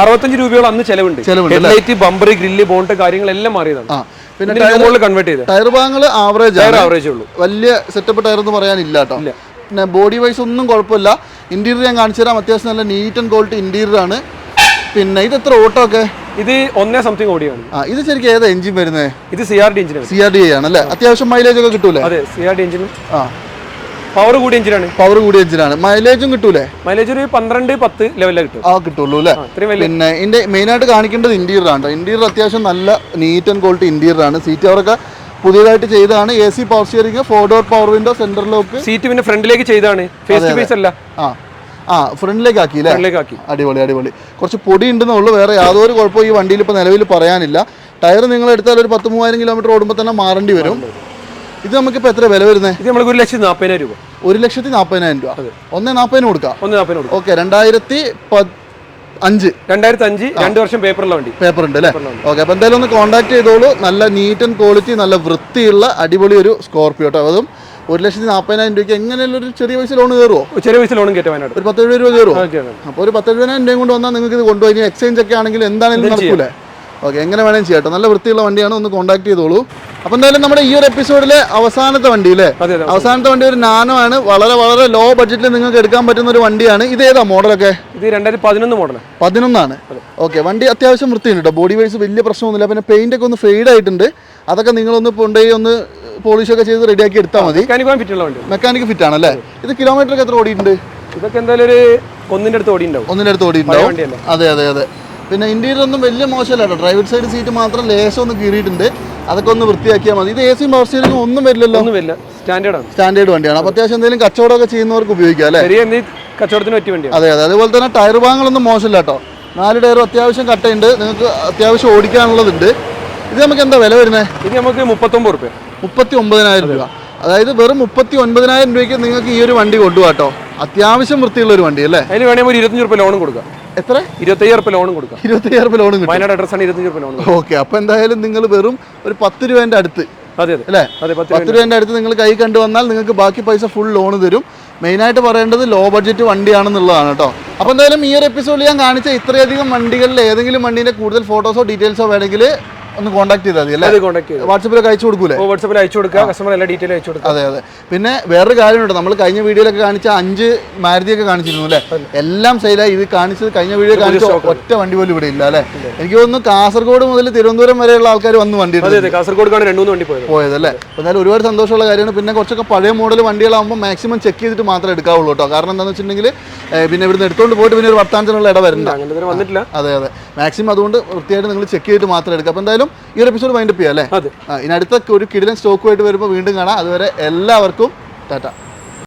അറുപത്തഞ്ച് രൂപയോളം അന്ന് ചെലവുണ്ട്. ചെലവുണ്ട് ബമ്പർ ഗ്രില്ല് ബോണ്ട് കാര്യങ്ങളെല്ലാം മാറിയതാണ്. പിന്നെ ടയർ കൺവേർട്ട് ചെയ്ത്. ടയർ ഭാഗങ്ങൾ ആവറേജ് ടയർ ആവറേജേ ഉള്ളൂ. വലിയ സെറ്റപ്പ് ടയർ എന്ന് പറയാനില്ല കേട്ടോ. പിന്നെ ബോഡി വൈസ് ഒന്നും കുഴപ്പമില്ല. ഇന്റീരിയർ ഞാൻ കാണിച്ചു തരാം. അത്യാവശ്യം നല്ല നീറ്റ് ആൻഡ് ക്വാളിറ്റി ഇന്റീരിയർ ആണ്. പിന്നെ ഇത് എത്ര ഓട്ടോ ഒക്കെ? ഇത് ഒന്നേ സംതിങ് ഓടിയാണ് ആ ഇത് ശരിക്കും ഏതാ എഞ്ചിൻ വരുന്നത് ഇത് C R D engine C R D ആണ് അല്ലേ? അത്യാവശ്യം മൈലേജ് ഒക്കെ കിട്ടൂലേ? അതെ സി ആർ ഡി എഞ്ചിനും ആ. പവർ കൂടിയ എഞ്ചിനാണ് പവർ കൂടിയ എഞ്ചിനാണ് മൈലേജും കിട്ടൂലേ? മൈലേജ് ഒരു പന്ത്രണ്ട് പത്ത് ലെവലിലെ കിട്ടും. ആ കിട്ടുള്ളൂ അല്ലേ? പിന്നെ ഇതിന്റെ മെയിൻ ആയിട്ട് കാണിക്കേണ്ടത് ഇന്റീരിയർ ആണ് ഇന്റീരിയർ അത്യാവശ്യം നല്ല നീറ്റ് ആൻഡ് ക്വാളിറ്റി ഇന്റീരിയർ ആണ്. സീറ്റ് അവർക്ക് പുതിയതായിട്ട് ചെയ്തതാണ്. A C power steering four door power window centre lock seat പിന്നെ ഫ്രണ്ടിലേക്ക് ചെയ്താണ് ഫേസ് ടു ഫേസ് അല്ല. ആ ആ ഫ്രണ്ടിലേക്ക് ആക്കി അല്ലേ? അടിപൊളി അടിപൊളി. കുറച്ച് പൊടി ഉണ്ടെന്നേ ഉള്ളൂ. വേറെ യാതൊരു കുഴപ്പവും ഈ വണ്ടിയിൽ ഇപ്പോൾ നിലവിൽ പറയാനില്ല. ടയർ നിങ്ങൾ എടുത്താൽ ഒരു പത്ത് മൂവായിരം കിലോമീറ്റർ ഓടുമ്പോൾ തന്നെ മാറേണ്ടി വരും. ഇത് നമുക്കിപ്പോൾ എത്ര വില വരുന്നത് ഇത് നമുക്ക് ഒരു ലക്ഷത്തി നാൽപ്പതിനായിരം രൂപ. ഒരു ലക്ഷത്തി നാൽപ്പതിനായിരം രൂപ ഒന്നേ നാൽപ്പതിന് കൊടുക്കാം. ഒന്ന് നാൽപ്പതിന് കൊടുക്കാം. ഓക്കെ രണ്ടായിരത്തി അഞ്ച്. രണ്ടായിരത്തി അഞ്ച് രണ്ട് വർഷം പേപ്പറുള്ള വണ്ടി. പേപ്പർ ഉണ്ട് അല്ലേ ഓക്കെ അപ്പോൾ എന്തായാലും ഒന്ന് കോൺടാക്ട് ചെയ്തോളൂ. നല്ല നീറ്റ് ആൻഡ് ക്വാളിറ്റി നല്ല വൃത്തിയുള്ള അടിപൊളി ഒരു സ്കോർപ്പിയോ കേട്ടോ അതും ഒരു ലക്ഷത്തി നാൽപ്പതിനായിരം രൂപയ്ക്ക് എങ്ങനെയുള്ള ഒരു ചെറിയ പൈസ ലോൺ കയറുമോ ചെറിയ പൈസ ലോണും കയറ്റാൻ ഒരു പത്ത് എഴുപത് രൂപ കയറുമോ അപ്പൊ അപ്പോൾ ഒരു പത്ത് എഴുപതിനായിരം രൂപ കൊണ്ട് വന്നാൽ നിങ്ങൾക്ക് ഇത് കൊണ്ടുപോയി എക്സ്ചേഞ്ച് ഒക്കെ ആണെങ്കിൽ എന്താണെങ്കിലും നടക്കൂലേ? ഓക്കെ എങ്ങനെ വേണമെങ്കിലും ചെയ്യാം നല്ല വൃത്തിയുള്ള വണ്ടിയാണ്. ഒന്ന് കോൺടാക്ട് ചെയ്തോളൂ. അപ്പോൾ എന്തായാലും നമ്മുടെ ഈ ഒരു എപ്പിസോഡിലെ അവസാനത്തെ വണ്ടി അല്ലേ അവസാനത്തെ വണ്ടി ഒരു നാനോ ആണ് വളരെ വളരെ ലോ ബഡ്ജറ്റിൽ നിങ്ങൾക്ക് എടുക്കാൻ പറ്റുന്ന ഒരു വണ്ടിയാണ്. ഇത് ഏതാ മോഡലൊക്കെ ഇത് രണ്ടായിരത്തി പതിനൊന്ന് മോഡൽ പതിനൊന്നാണ്. ഓക്കെ വണ്ടി അത്യാവശ്യം വൃത്തിയുണ്ട് കേട്ടോ ബോഡി വൈസ് വലിയ പ്രശ്നമൊന്നുമില്ല. പിന്നെ പെയിന്റ് ഒക്കെ ഒന്ന് ഫെയ്ഡ് ആയിട്ടുണ്ട്. അതൊക്കെ നിങ്ങളൊന്ന് കൊണ്ടുപോയി ഒന്ന് പോളിഷ് ഒക്കെ ചെയ്ത് റെഡിയാക്കി എടുത്താൽ മതി. മെക്കാനിക് ഫിറ്റ് ആണ് അല്ലേ ഇത് കിലോമീറ്റർ എത്ര ഓടിയിട്ടുണ്ട്? ഇതൊക്കെ എന്തായാലും ഒരു ഒന്നിന്റെ അടുത്ത് ഓടിയിട്ടുണ്ടാവും. ഒന്നിന്റെ അടുത്ത് ഓടിയിട്ടുണ്ടാവും. അതെ അതെ അതെ. പിന്നെ ഇന്റീരിയർ ഒന്നും വലിയ മോശമല്ല കേട്ടോ. ഡ്രൈവർ സൈഡ് സീറ്റ് മാത്രം ലേശം ഒന്ന് കീറിയിട്ടുണ്ട്. അതൊക്കെ ഒന്ന് വൃത്തിയാക്കിയാൽ മതി. ഇത് എ സിയും പവർ സ്റ്റിയറിംഗും ഒന്നും വരില്ലല്ലോ? ഒന്നും വരില്ല. സ്റ്റാൻഡേർഡ് ആണ്. സ്റ്റാൻഡേർഡ് വണ്ടിയാണ്. അപ്പോൾ അത്യാവശ്യം എന്തെങ്കിലും കച്ചവടമൊക്കെ ചെയ്യുന്നവർക്ക് ഉപയോഗിക്കാം അല്ലേ? കച്ചവടത്തിന് പറ്റിയ വണ്ടിയാണ്. അതെ അതെ. അതുപോലെ തന്നെ ടയർ ഭാഗങ്ങളൊന്നും മോശമില്ല കേട്ടോ. നാല് ടയറും അത്യാവശ്യം കട്ടയുണ്ട് നിങ്ങൾക്ക് അത്യാവശ്യം ഓടിക്കാനുള്ളതുണ്ട്. ഇത് നമുക്ക് എന്താ വില വരുന്നത് ഇത് നമുക്ക് മുപ്പത്തൊമ്പത് രൂപ മുപ്പത്തി ഒമ്പതിനായിരം രൂപ. അതായത് വെറും മുപ്പത്തി ഒൻപതിനായിരം രൂപയ്ക്ക് നിങ്ങൾക്ക് ഈ ഒരു വണ്ടി കൊണ്ടുപോകാം കേട്ടോ. അത്യാവശ്യം വൃത്തിയുള്ള ഒരു വണ്ടി അല്ലേ? അതിന് വേണമെങ്കിൽ ഒരു ഇരുപത്തഞ്ച് രൂപ ലോണും കൊടുക്കാം. എത്ര? ഇരുപത്തയ്യായിരം രൂപ ലോണും കൊടുക്കാം. ഇരുപത്തയ്യായിരം രൂപ ലോണും വയനാട് അഡ്രസ്സാണ് ഇരുപത്തഞ്ച് ലോൺ ഓക്കെ അപ്പോൾ എന്തായാലും നിങ്ങൾ വെറും ഒരു പത്ത് രൂപേന്റെ അടുത്ത് അതെ അതെ. അല്ലേ? അതെ പത്ത് രൂപേന്റെ അടുത്ത് നിങ്ങൾ കൈ കണ്ടു വന്നാൽ നിങ്ങൾക്ക് ബാക്കി പൈസ ഫുൾ ലോൺ തരും. മെയിനായിട്ട് പറയേണ്ടത് ലോ ബഡ്ജറ്റ് വണ്ടിയാണെന്നുള്ളതാണ് കേട്ടോ. അപ്പോൾ എന്തായാലും ഈ ഒരു എപ്പിസോഡിൽ ഞാൻ കാണിച്ച ഇത്രയധികം വണ്ടികളിൽ ഏതെങ്കിലും വണ്ടീന്റെ കൂടുതൽ ഫോട്ടോസോ ഡീറ്റെയിൽസോ വേണമെങ്കിൽ ഒന്ന് കോൺടാക്ട് ചെയ്താൽ മതി അല്ലേ? അത് കോൺടാക്ട് ചെയ്തു. വാട്സപ്പിലൊക്കെ അയച്ചു കൊടുക്കൂലേ? വാട്സപ്പിൽ അയച്ചു കൊടുക്കുക കസ്റ്റമർ എല്ലാ ഡീറ്റെയിൽ അയച്ചു കൊടുക്കുക. അതെ അതെ. പിന്നെ വേറൊരു കാര്യമുണ്ട് നമ്മൾ കഴിഞ്ഞ വീഡിയോയിലൊക്കെ കാണിച്ച അഞ്ച് മാരുതിയൊക്കെ കാണിച്ചിരുന്നു അല്ലേ? എല്ലാം സെയിലായി ഇത് കാണിച്ചത് കഴിഞ്ഞ വീഡിയോ കാണിച്ച ഒറ്റ വണ്ടി പോലും ഇവിടെ ഇല്ല അല്ലേ? എനിക്ക് തോന്നുന്നു കാസർഗോഡ് മുതൽ തിരുവനന്തപുരം വരെയുള്ള ആൾക്കാർ വന്ന് വണ്ടി കാസർഗോഡ് രണ്ടു വണ്ടി പോയത്. പോയത് അല്ലേ? എന്നാലും ഒരുപാട് സന്തോഷമുള്ള കാര്യമാണ്. പിന്നെ കുറച്ചൊക്കെ പഴയ മോഡൽ വണ്ടികളാകുമ്പോൾ മാക്സിമം ചെക്ക് ചെയ്തിട്ട് മാത്രമേ എടുക്കാവുള്ളൂ കേട്ടോ. കാരണം എന്താണെന്ന് വെച്ചിട്ടുണ്ടെങ്കിൽ പിന്നെ ഇവിടുന്ന് എടുത്തുകൊണ്ട് പോയിട്ട് പിന്നെ ഒരു വർത്താനത്തിനുള്ള ഇട വരണ്ട. അതെ അതെ. മാക്സിമം അതുകൊണ്ട് വൃത്തിയായിട്ട് നിങ്ങൾ ചെക്ക് ചെയ്തിട്ട് മാത്രമേ എടുക്കുക. അപ്പോൾ എന്തായാലും ഈ ഒരു എപ്പിസോഡ് വൈൻഡപ്പ് ചെയ്യാം അല്ലേ? ഇനി അടുത്ത ഒരു കിടിലൻ സ്റ്റോക്കുമായിട്ട് വരുമ്പോൾ വീണ്ടും കാണാം. അതുവരെ എല്ലാവർക്കും ടാറ്റ.